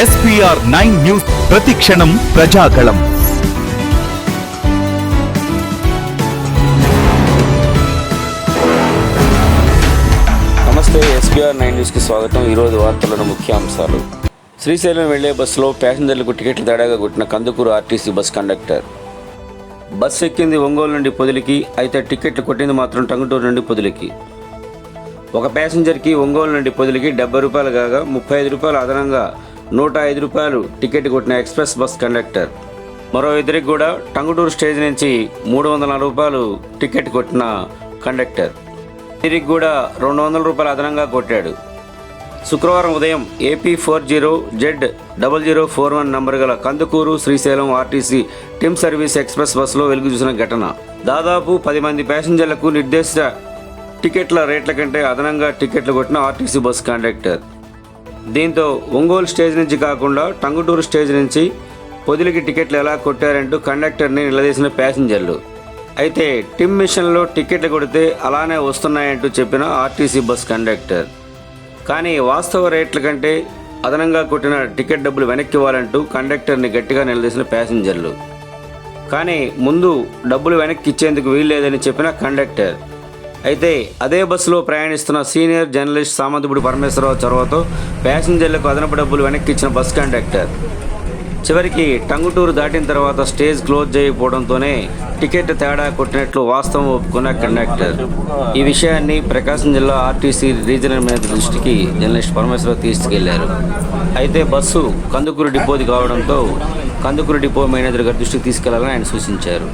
SPR nine news ప్రతిక్షణం ప్రజాగళం. నమస్తే SPR nine న్యూస్కి స్వాగతం. ఈరోజు వార్తలను ముఖ్యాంశాలు. శ్రీశైలం వెళ్ళే బస్సులో ప్యాసింజర్లకు టికెట్లు తేడాగా కొట్టిన Kandukuru RTC bus conductor. Bus ఎక్కింది ఒంగోలు నుండి పొదిలికి అయితే టికెట్లు కొట్టింది మాత్రం టంగుటూరు నుండి పొదిలికి. ఒక ప్యాసింజర్కి ఒంగోలు నుండి పొదిలికి డెబ్బై రూపాయలు కాగా ముప్పై ఐదు రూపాయలు అదనంగా నూట ఐదు రూపాయలు టికెట్ కొట్టిన ఎక్స్ప్రెస్ బస్ కండక్టర్. మరో ఇద్దరికి కూడా టంగుటూరు స్టేజ్ నుంచి మూడు వందల నలభై రూపాయలు టికెట్ కొట్టిన కండక్టర్. వీరికి కూడా రెండు వందల రూపాయలు అదనంగా కొట్టాడు. శుక్రవారం ఉదయం AP four zero Z double zero four one number గల Kandukur Srisailam RTC Tim service express బస్సులో వెలుగు చూసిన ఘటన. దాదాపు పది మంది ప్యాసింజర్లకు నిర్దేశిత టికెట్ల రేట్ల కంటే అదనంగా టికెట్లు కొట్టిన ఆర్టీసీ బస్ కండక్టర్. దీంతో ఒంగోలు స్టేజ్ నుంచి కాకుండా టంగుటూరు స్టేజ్ నుంచి పొదిలికి టికెట్లు ఎలా కొట్టారంటూ కండక్టర్ని నిలదీసిన ప్యాసింజర్లు. అయితే టిమ్ మిషన్లో టికెట్లు కొడితే అలానే వస్తున్నాయంటూ చెప్పిన ఆర్టీసీ బస్ కండక్టర్. కానీ వాస్తవ రేట్ల కంటే అదనంగా కొట్టిన టికెట్ డబ్బులు వెనక్కి ఇవ్వాలంటూ కండక్టర్ని గట్టిగా నిలదీసిన ప్యాసింజర్లు. కానీ ముందు డబ్బులు వెనక్కి ఇచ్చేందుకు వీల్లేదని చెప్పిన కండక్టర్. అయితే అదే బస్సులో ప్రయాణిస్తున్న సీనియర్ జర్నలిస్ట్ సామంతపుడి పరమేశ్వరరావు చొరవతో ప్యాసింజర్లకు అదనపు డబ్బులు వెనక్కి ఇచ్చిన బస్ కండక్టర్. చివరికి టంగుటూరు దాటిన తర్వాత స్టేజ్ క్లోజ్ చేయకపోవడంతోనే టికెట్ తేడా కొట్టినట్లు వాస్తవం ఒప్పుకున్న కండక్టర్. ఈ విషయాన్ని ప్రకాశం జిల్లా ఆర్టీసీ రీజనల్ మేనేజర్ దృష్టికి జర్నలిస్ట్ పరమేశ్వరరావు తీసుకెళ్ళారు. అయితే బస్సు కందుకూరు డిపోది కావడంతో కందుకూరు డిపో మేనేజర్ గారి దృష్టికి తీసుకెళ్ళాలని ఆయన సూచించారు.